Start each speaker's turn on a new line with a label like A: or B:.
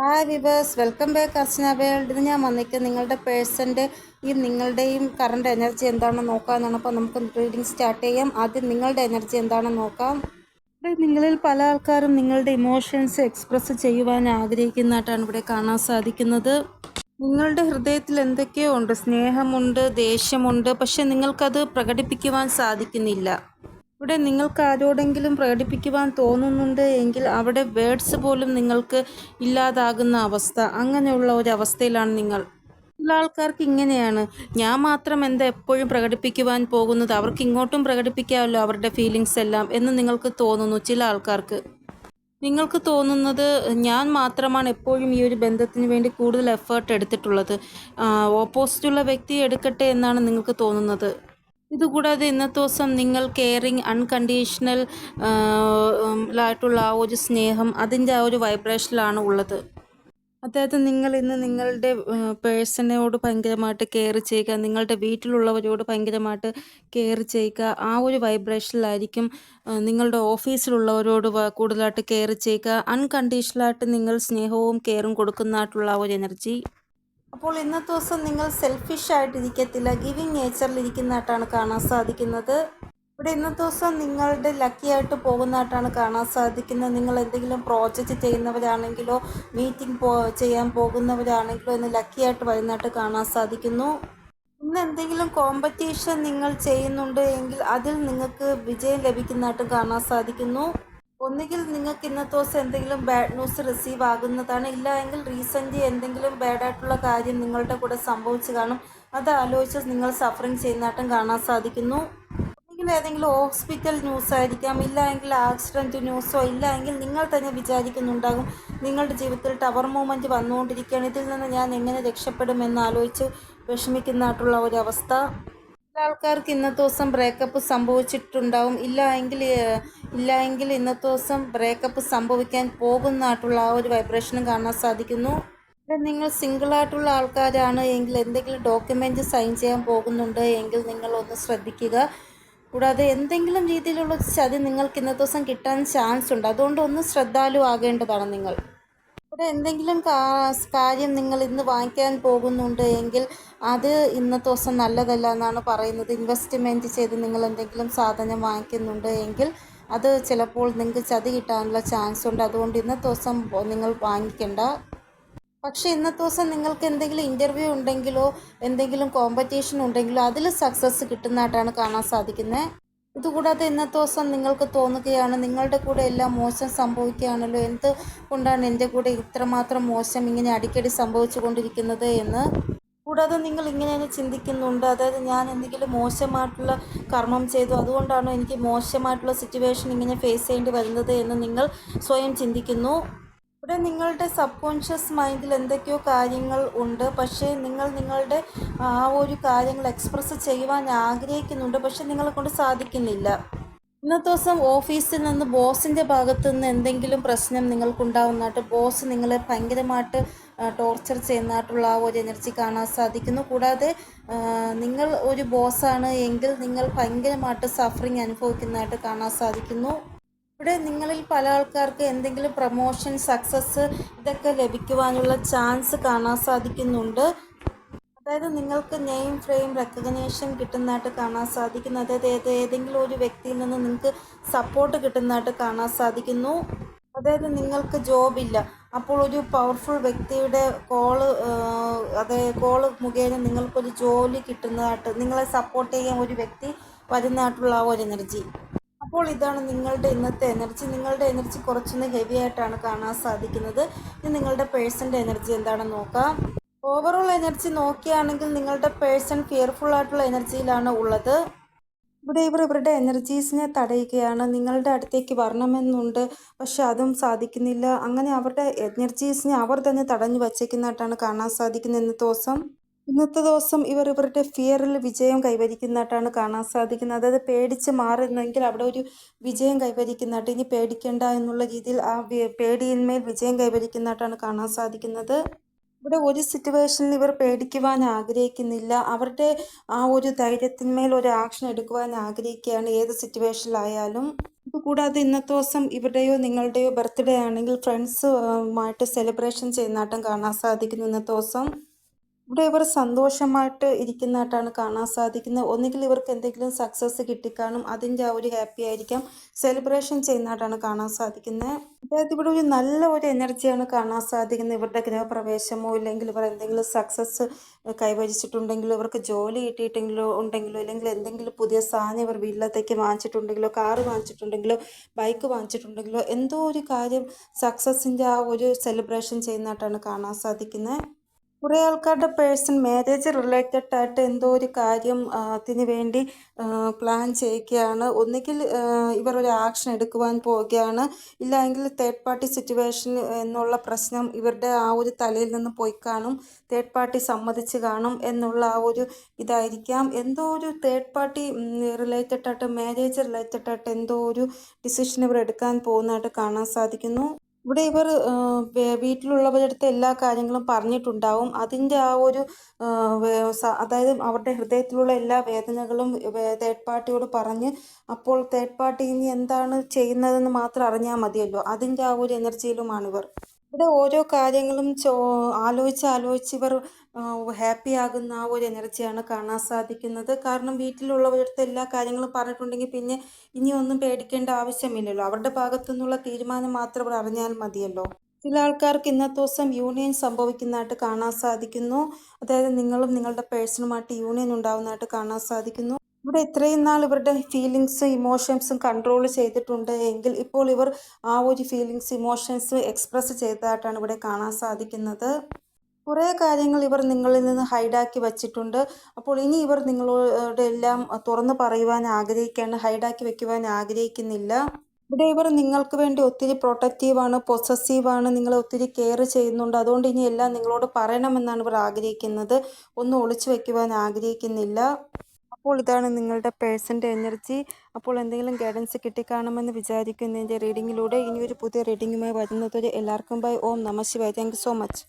A: Hi viewers welcome back Archana world ഇത് ഞാൻ വന്നിരിക്കുന്നത് നിങ്ങളുടെ പേഴ്സന്റെ ഈ നിങ്ങളുടെയും കറണ്ട് എനർജി എന്താണെന്ന് നോക്കാമെന്നാണ്. അപ്പോൾ നമുക്ക് റീഡിങ് സ്റ്റാർട്ട് ചെയ്യാം. ആദ്യം നിങ്ങളുടെ എനർജി എന്താണെന്ന് നോക്കാം. ഇവിടെ നിങ്ങളിൽ പല ആൾക്കാരും നിങ്ങളുടെ ഇമോഷൻസ് എക്സ്പ്രസ് ചെയ്യുവാൻ ആഗ്രഹിക്കുന്നതായിട്ടാണ് ഇവിടെ കാണാൻ സാധിക്കുന്നത്. നിങ്ങളുടെ ഹൃദയത്തിൽ എന്തൊക്കെയോ ഉണ്ട്? സ്നേഹമുണ്ട് ദേഷ്യമുണ്ട് പക്ഷെ നിങ്ങൾക്കത് പ്രകടിപ്പിക്കുവാൻ സാധിക്കുന്നില്ല. ഇവിടെ നിങ്ങൾക്ക് ആരോടെങ്കിലും പ്രകടിപ്പിക്കുവാൻ തോന്നുന്നുണ്ട് എങ്കിൽ അവിടെ വേർഡ്സ് പോലും നിങ്ങൾക്ക് ഇല്ലാതാകുന്ന അവസ്ഥ. അങ്ങനെയുള്ള ഒരു അവസ്ഥയിലാണ് നിങ്ങൾ. ചില ആൾക്കാർക്ക് ഇങ്ങനെയാണ്. ഞാൻ മാത്രം എന്താ എപ്പോഴും പ്രകടിപ്പിക്കുവാൻ പോകുന്നത്? അവർക്ക് ഇങ്ങോട്ടും പ്രകടിപ്പിക്കാമല്ലോ അവരുടെ ഫീലിങ്സ് എല്ലാം എന്ന് നിങ്ങൾക്ക് തോന്നുന്നു ചില ആൾക്കാർക്ക്. നിങ്ങൾക്ക് തോന്നുന്നത് ഞാൻ മാത്രമാണ് എപ്പോഴും ഈ ഒരു ബന്ധത്തിന് വേണ്ടി കൂടുതൽ എഫേർട്ട് എടുത്തിട്ടുള്ളത്. ഓപ്പോസിറ്റുള്ള വ്യക്തി എടുക്കട്ടെ എന്നാണ് നിങ്ങൾക്ക് തോന്നുന്നത്. ഇതുകൂടാതെ ഇന്നത്തെ ദിവസം നിങ്ങൾ കെയറിങ് അൺകണ്ടീഷണൽ ആയിട്ടുള്ള ആ ഒരു സ്നേഹം അതിന്റെ ആ ഒരു വൈബ്രേഷനിലാണ് ഉള്ളത്. അതായത് നിങ്ങൾ ഇന്ന് നിങ്ങളുടെ പേഴ്സണോട് ഭയങ്കരമായിട്ട് കെയർ ചെയ്യുക നിങ്ങളുടെ വീട്ടിലുള്ളവരോട് ഭയങ്കരമായിട്ട് കെയർ ചെയ്യുക ആ ഒരു വൈബ്രേഷനിലായിരിക്കും നിങ്ങളുടെ ഓഫീസിലുള്ളവരോട് കൂടുതലായിട്ട് കെയർ ചെയ്യുക അൺകണ്ടീഷണലായിട്ട് നിങ്ങൾ സ്നേഹവും കെയറും കൊടുക്കുന്നതായിട്ടുള്ള ആ ഒരു എനർജി അപ്പോൾ ഇന്നത്തെ ദിവസം നിങ്ങൾ സെൽഫിഷ് ആയിട്ടിരിക്കത്തില്ല. ഗിവിങ് നേച്ചറിൽ ഇരിക്കുന്നതായിട്ടാണ് കാണാൻ സാധിക്കുന്നത്. ഇവിടെ ഇന്നത്തെ ദിവസം നിങ്ങളുടെ ലക്കി ആയിട്ട് പോകുന്നതായിട്ടാണ് കാണാൻ സാധിക്കുന്നത്. നിങ്ങൾ എന്തെങ്കിലും പ്രോജക്റ്റ് ചെയ്യുന്നവരാണെങ്കിലോ മീറ്റിംഗ് പോ ചെയ്യാൻ പോകുന്നവരാണെങ്കിലോ ഇന്ന് ലക്കി ആയിട്ട് വരുന്നതായിട്ട് കാണാൻ സാധിക്കുന്നു. ഇന്ന് എന്തെങ്കിലും കോമ്പറ്റീഷൻ നിങ്ങൾ ചെയ്യുന്നുണ്ട് എങ്കിൽ അതിൽ നിങ്ങൾക്ക് വിജയം ലഭിക്കുന്നതായിട്ട് കാണാൻ സാധിക്കുന്നു. ഒന്നുകിൽ നിങ്ങൾക്ക് ഇന്നത്തെ ദിവസം എന്തെങ്കിലും ബാഡ് ന്യൂസ് റിസീവ് ആകുന്നതാണ്. ഇല്ല എങ്കിൽ റീസെന്റ് എന്തെങ്കിലും ബാഡ് ആയിട്ടുള്ള കാര്യം നിങ്ങളുടെ കൂടെ സംഭവിച്ചു കാണും. അത് ആലോചിച്ച് നിങ്ങൾ സഫറിങ് ചെയ്യുന്നതായിട്ടും കാണാൻ സാധിക്കുന്നു. ഒന്നുകിൽ ഏതെങ്കിലും ഹോസ്പിറ്റൽ ന്യൂസ് ആയിരിക്കാം. ഇല്ല എങ്കിൽ ആക്സിഡന്റ് ന്യൂസോ ഇല്ല എങ്കിൽ നിങ്ങൾ തന്നെ വിചാരിക്കുന്നുണ്ടാകും. നിങ്ങളുടെ ജീവിതത്തിൽ ടവർ മൂവ്മെന്റ് വന്നുകൊണ്ടിരിക്കുകയാണ്. ഇതിൽ നിന്ന് ഞാൻ എങ്ങനെ രക്ഷപ്പെടുമെന്ന് ആലോചിച്ച് വിഷമിക്കുന്നതായിട്ടുള്ള ഒരവസ്ഥ. ആൾക്കാർക്ക് ഇന്നത്തെ ദിവസം ബ്രേക്കപ്പ് സംഭവിച്ചിട്ടുണ്ടാവും. ഇല്ല എങ്കിൽ ഇല്ല എങ്കിൽ ഇന്നത്തെ ദിവസം ബ്രേക്കപ്പ് സംഭവിക്കാൻ പോകുന്നതായിട്ടുള്ള ആ ഒരു വൈബ്രേഷനും കാണാൻ സാധിക്കുന്നു. നിങ്ങൾ സിംഗിൾ ആയിട്ടുള്ള ആൾക്കാരാണ് എങ്കിൽ എന്തെങ്കിലും ഡോക്യുമെന്റ് സൈൻ ചെയ്യാൻ പോകുന്നുണ്ട് എങ്കിൽ നിങ്ങൾ ഒന്ന് ശ്രദ്ധിക്കുക. കൂടാതെ എന്തെങ്കിലും രീതിയിലുള്ള ചതി നിങ്ങൾക്ക് ഇന്നത്തെ ദിവസം കിട്ടാൻ ചാൻസ് ഉണ്ട്. അതുകൊണ്ട് ഒന്ന് ശ്രദ്ധാലു ആകേണ്ടതാണ് നിങ്ങൾ. ഇവിടെ എന്തെങ്കിലും കാര്യം നിങ്ങൾ ഇന്ന് വാങ്ങിക്കാൻ പോകുന്നുണ്ട് എങ്കിൽ അത് ഇന്നത്തെ ദിവസം നല്ലതല്ല എന്നാണ് പറയുന്നത്. ഇൻവെസ്റ്റ്മെന്റ് ചെയ്ത് നിങ്ങൾ എന്തെങ്കിലും സാധനം വാങ്ങിക്കുന്നുണ്ട് എങ്കിൽ അത് ചിലപ്പോൾ നിങ്ങൾക്ക് ചതി കിട്ടാനുള്ള ചാൻസ് ഉണ്ട്. അതുകൊണ്ട് ഇന്നത്തെ ദിവസം നിങ്ങൾ വാങ്ങിക്കേണ്ട. പക്ഷേ ഇന്നത്തെ ദിവസം നിങ്ങൾക്ക് എന്തെങ്കിലും ഇന്റർവ്യൂ ഉണ്ടെങ്കിലോ എന്തെങ്കിലും കോമ്പറ്റീഷൻ ഉണ്ടെങ്കിലോ അതിൽ സക്സസ് കിട്ടുന്നതായിട്ടാണ് കാണാൻ സാധിക്കുന്നത്. ഇതുകൂടാതെ ഇന്നത്തെ ദിവസം നിങ്ങൾക്ക് തോന്നുകയാണ് നിങ്ങളുടെ കൂടെ എല്ലാം മോശം സംഭവിക്കുകയാണല്ലോ. എന്ത് കൊണ്ടാണ് എന്റെ കൂടെ ഇത്രമാത്രം മോശം ഇങ്ങനെ അടിക്കടി സംഭവിച്ചു കൊണ്ടിരിക്കുന്നത് എന്ന്? കൂടാതെ നിങ്ങൾ ഇങ്ങനെ തന്നെ ചിന്തിക്കുന്നുണ്ട്. അതായത് ഞാൻ എന്തെങ്കിലും മോശമായിട്ടുള്ള കർമ്മം ചെയ്തു അതുകൊണ്ടാണോ എനിക്ക് മോശമായിട്ടുള്ള സിറ്റുവേഷൻ ഇങ്ങനെ ഫേസ് ചെയ്യേണ്ടി വരുന്നത് എന്ന് നിങ്ങൾ സ്വയം ചിന്തിക്കുന്നു? ഇവിടെ നിങ്ങളുടെ സബ് കോൺഷ്യസ് മൈൻഡിൽ എന്തൊക്കെയോ കാര്യങ്ങൾ ഉണ്ട്. പക്ഷേ നിങ്ങൾ നിങ്ങളുടെ ആ ഒരു കാര്യങ്ങൾ എക്സ്പ്രസ് ചെയ്യുവാൻ ആഗ്രഹിക്കുന്നുണ്ട്. പക്ഷേ നിങ്ങളെ കൊണ്ട് സാധിക്കുന്നില്ല. ഇന്നത്തെ ദിവസം ഓഫീസിൽ നിന്ന് ബോസിന്റെ ഭാഗത്ത് നിന്ന് എന്തെങ്കിലും പ്രശ്നം നിങ്ങൾക്കുണ്ടാവുന്നതായിട്ട് ബോസ് നിങ്ങളെ ഭയങ്കരമായിട്ട് ടോർച്ചർ ചെയ്യുന്നതായിട്ടുള്ള ആ ഒരു എനർജി കാണാൻ സാധിക്കുന്നു. കൂടാതെ നിങ്ങൾ ഒരു ബോസാണ് എങ്കിൽ നിങ്ങൾ ഭയങ്കരമായിട്ട് സഫറിങ് അനുഭവിക്കുന്നതായിട്ട് കാണാൻ സാധിക്കുന്നു. ഇവിടെ നിങ്ങളിൽ പല ആൾക്കാർക്ക് എന്തെങ്കിലും പ്രൊമോഷൻ സക്സസ് ഇതൊക്കെ ലഭിക്കുവാനുള്ള ചാൻസ് കാണാൻ സാധിക്കുന്നുണ്ട്. അതായത് നിങ്ങൾക്ക് നെയിം ഫ്രെയിം റെക്കഗ്നേഷൻ കിട്ടുന്നതായിട്ട് കാണാൻ സാധിക്കുന്നു. അതായത് ഏത് ഏതെങ്കിലും ഒരു വ്യക്തിയിൽ നിന്ന് നിങ്ങൾക്ക് സപ്പോർട്ട് കിട്ടുന്നതായിട്ട് കാണാൻ സാധിക്കുന്നു. അതായത് നിങ്ങൾക്ക് ജോബില്ല അപ്പോൾ ഒരു പവർഫുൾ വ്യക്തിയുടെ കോൾ അതായത് കോൾ മുഖേന നിങ്ങൾക്കൊരു ജോലി കിട്ടുന്നതായിട്ട് നിങ്ങളെ സപ്പോർട്ട് ചെയ്യാൻ ഒരു വ്യക്തി വരുന്നതായിട്ടുള്ള ആ ഒരു എനർജി അപ്പോൾ ഇതാണ് നിങ്ങളുടെ ഇന്നത്തെ എനർജി നിങ്ങളുടെ എനർജി കുറച്ചൊന്ന് ഹെവി ആയിട്ടാണ് കാണാൻ സാധിക്കുന്നത്. ഇനി നിങ്ങളുടെ പേഴ്സന്റെ എനർജി എന്താണെന്ന് നോക്കാം. ഓവറോൾ എനർജി നോക്കുകയാണെങ്കിൽ നിങ്ങളുടെ പേഴ്സൺ ഫിയർഫുൾ ആയിട്ടുള്ള എനർജിയിലാണ് ഉള്ളത്. ഇവിടെ ഇവർ ഇവരുടെ എനർജീസിനെ തടയുകയാണ്. നിങ്ങളുടെ അടുത്തേക്ക് വരണമെന്നുണ്ട്. പക്ഷെ അതും സാധിക്കുന്നില്ല. അങ്ങനെ അവരുടെ എനർജീസിനെ അവർ തന്നെ തടഞ്ഞു വച്ചേക്കുന്നതായിട്ടാണ് കാണാൻ സാധിക്കുന്നത് ഇന്നത്തെ ദിവസം. ഇന്നത്തെ ദിവസം ഇവർ ഇവരുടെ ഫിയറിൽ വിജയം കൈവരിക്കുന്നതായിട്ടാണ് കാണാൻ സാധിക്കുന്നത്. അതായത് പേടിച്ച് മാറുന്നെങ്കിൽ അവിടെ ഒരു വിജയം കൈവരിക്കുന്നതായിട്ട് ഇനി പേടിക്കേണ്ട എന്നുള്ള രീതിയിൽ ആ പേടിയിന്മേൽ വിജയം കൈവരിക്കുന്നതായിട്ടാണ് കാണാൻ സാധിക്കുന്നത്. ഇവിടെ ഒരു സിറ്റുവേഷനിൽ ഇവർ പേടിക്കുവാൻ ആഗ്രഹിക്കുന്നില്ല. അവരുടെ ആ ഒരു ധൈര്യത്തിന്മേൽ ഒരു ആക്ഷൻ എടുക്കുവാൻ ആഗ്രഹിക്കുകയാണ്. ഏത് സിറ്റുവേഷനിലായാലും ഇത് കൂടാതെ ഇന്നത്തെ ദിവസം ഇവരുടെയോ നിങ്ങളുടെയോ ബർത്ത്ഡേ ആണെങ്കിൽ ഫ്രണ്ട്സുമായിട്ട് സെലിബ്രേഷൻ ചെയ്യുന്നതായിട്ടും കാണാൻ സാധിക്കുന്നു ഇന്നത്തെ ദിവസം. ഇവിടെ ഇവർ സന്തോഷമായിട്ട് ഇരിക്കുന്നതായിട്ടാണ് കാണാൻ സാധിക്കുന്നത്. ഒന്നുകിൽ ഇവർക്ക് എന്തെങ്കിലും സക്സസ് കിട്ടിക്കാണും അതിന്റെ ആ ഒരു ഹാപ്പി ആയിരിക്കാം. സെലിബ്രേഷൻ ചെയ്യുന്നതായിട്ടാണ് കാണാൻ സാധിക്കുന്നത്. അതായത് ഇവിടെ ഒരു നല്ല ഒരു എനർജിയാണ് കാണാൻ സാധിക്കുന്നത്. ഇവരുടെ ഗ്രഹപ്രവേശമോ ഇല്ലെങ്കിൽ ഇവർ എന്തെങ്കിലും സക്സസ് കൈവരിച്ചിട്ടുണ്ടെങ്കിലോ ഇവർക്ക് ജോലി കിട്ടിയിട്ടെങ്കിലോ ഉണ്ടെങ്കിലോ അല്ലെങ്കിൽ എന്തെങ്കിലും പുതിയ സാധനം ഇവർ വീട്ടിലത്തേക്ക് വാങ്ങിച്ചിട്ടുണ്ടെങ്കിലോ കാറ് വാങ്ങിച്ചിട്ടുണ്ടെങ്കിലോ ബൈക്ക് വാങ്ങിച്ചിട്ടുണ്ടെങ്കിലോ എന്തോ ഒരു കാര്യം സക്സസിന്റെ ആ ഒരു സെലിബ്രേഷൻ ചെയ്യുന്നതായിട്ടാണ് കാണാൻ സാധിക്കുന്നത്. കുറേ ആൾക്കാരുടെ പേഴ്സൺ മാരേജ് റിലേറ്റഡ് ആയിട്ട് എന്തോ ഒരു കാര്യം അതിന് വേണ്ടി പ്ലാൻ ചെയ്യുകയാണ്. ഒന്നുകിൽ ഇവർ ഒരു ആക്ഷൻ എടുക്കുവാൻ പോവുകയാണ്. ഇല്ലെങ്കിൽ തേർഡ് പാർട്ടി സിറ്റുവേഷൻ എന്നുള്ള പ്രശ്നം ഇവരുടെ ആ ഒരു തലയിൽ നിന്ന് പോയി കാണും. തേർഡ് പാർട്ടി സമ്മതിച്ച് കാണും എന്നുള്ള ആ ഒരു ഇതായിരിക്കാം. എന്തോ ഒരു തേർഡ് പാർട്ടി റിലേറ്റഡ് ആയിട്ട് മാരേജ് റിലേറ്റഡ് ആയിട്ട് എന്തോ ഒരു ഡിസിഷൻ ഇവർ എടുക്കാൻ പോകുന്നതായിട്ട് കാണാൻ സാധിക്കുന്നു. ഇവിടെ ഇവർ വീട്ടിലുള്ളവരുടെ എല്ലാ കാര്യങ്ങളും പറഞ്ഞിട്ടുണ്ടാവും. അതിന്റെ ആ ഒരു അതായത് അവരുടെ ഹൃദയത്തിലുള്ള എല്ലാ വേദനകളും തേർഡ് പാർട്ടിയോട് പറഞ്ഞ് അപ്പോൾ തേർഡ് പാർട്ടി ഇനി എന്താണ് ചെയ്യുന്നതെന്ന് മാത്രം അറിഞ്ഞാൽ മതിയല്ലോ. അതിന്റെ ആ ഒരു എനർജിയിലുമാണിവർ ഇവിടെ ഓരോ കാര്യങ്ങളും ചോ ആലോചിച്ച് ആലോചിച്ച് ഇവർ ഹാപ്പി ആകുന്ന ആ ഒരു എനർജിയാണ് കാണാൻ സാധിക്കുന്നത്. കാരണം വീട്ടിലുള്ളവരുടെ എല്ലാ കാര്യങ്ങളും പറഞ്ഞിട്ടുണ്ടെങ്കിൽ പിന്നെ ഇനി ഒന്നും പേടിക്കേണ്ട ആവശ്യമില്ലല്ലോ. അവരുടെ ഭാഗത്തു നിന്നുള്ള തീരുമാനം മാത്രം അവർ അറിഞ്ഞാൽ മതിയല്ലോ. ചില ആൾക്കാർക്ക് ഇന്നത്തെ ദിവസം യൂണിയൻ സംഭവിക്കുന്നതായിട്ട് കാണാൻ സാധിക്കുന്നു. അതായത് നിങ്ങളും നിങ്ങളുടെ പേഴ്സണുമായിട്ട് യൂണിയൻ ഉണ്ടാകുന്നതായിട്ട് കാണാൻ സാധിക്കുന്നു. ഇവിടെ ഇത്രയും നാൾ ഇവരുടെ ഫീലിങ്സും ഇമോഷൻസും കൺട്രോൾ ചെയ്തിട്ടുണ്ട്. എങ്കിൽ ഇപ്പോൾ ഇവർ ആ ഒരു ഫീലിങ്സ് ഇമോഷൻസ് എക്സ്പ്രസ് ചെയ്തതായിട്ടാണ് ഇവിടെ കാണാൻ സാധിക്കുന്നത്. കുറേ കാര്യങ്ങൾ ഇവർ നിങ്ങളിൽ നിന്ന് ഹൈഡാക്കി വച്ചിട്ടുണ്ട്. അപ്പോൾ ഇനി ഇവർ നിങ്ങളോട് എല്ലാം തുറന്നു പറയുവാൻ ആഗ്രഹിക്കുകയാണ്. ഹൈഡാക്കി വെക്കുവാൻ ആഗ്രഹിക്കുന്നില്ല. ഇവിടെ ഇവർ നിങ്ങൾക്ക് വേണ്ടി ഒത്തിരി പ്രൊട്ടക്റ്റീവാണ് പൊസസീവാണ് നിങ്ങളെ ഒത്തിരി കെയർ ചെയ്യുന്നുണ്ട്. അതുകൊണ്ട് ഇനി എല്ലാം നിങ്ങളോട് പറയണമെന്നാണ് ഇവർ ആഗ്രഹിക്കുന്നത്. ഒന്നും ഒളിച്ചു വയ്ക്കുവാൻ ആഗ്രഹിക്കുന്നില്ല. അപ്പോൾ ഇതാണ് നിങ്ങളുടെ പേഴ്സന്റെ എനർജി. അപ്പോൾ എന്തെങ്കിലും ഗൈഡൻസ് കിട്ടിക്കാണുമെന്ന് വിചാരിക്കുന്നതിന്റെ റീഡിങ്ങിലൂടെ ഇനിയൊരു പുതിയ റീഡിങ്ങുമായി വരുന്നത് എല്ലാവർക്കും bye. Om Namah Shivaya. Thank so much.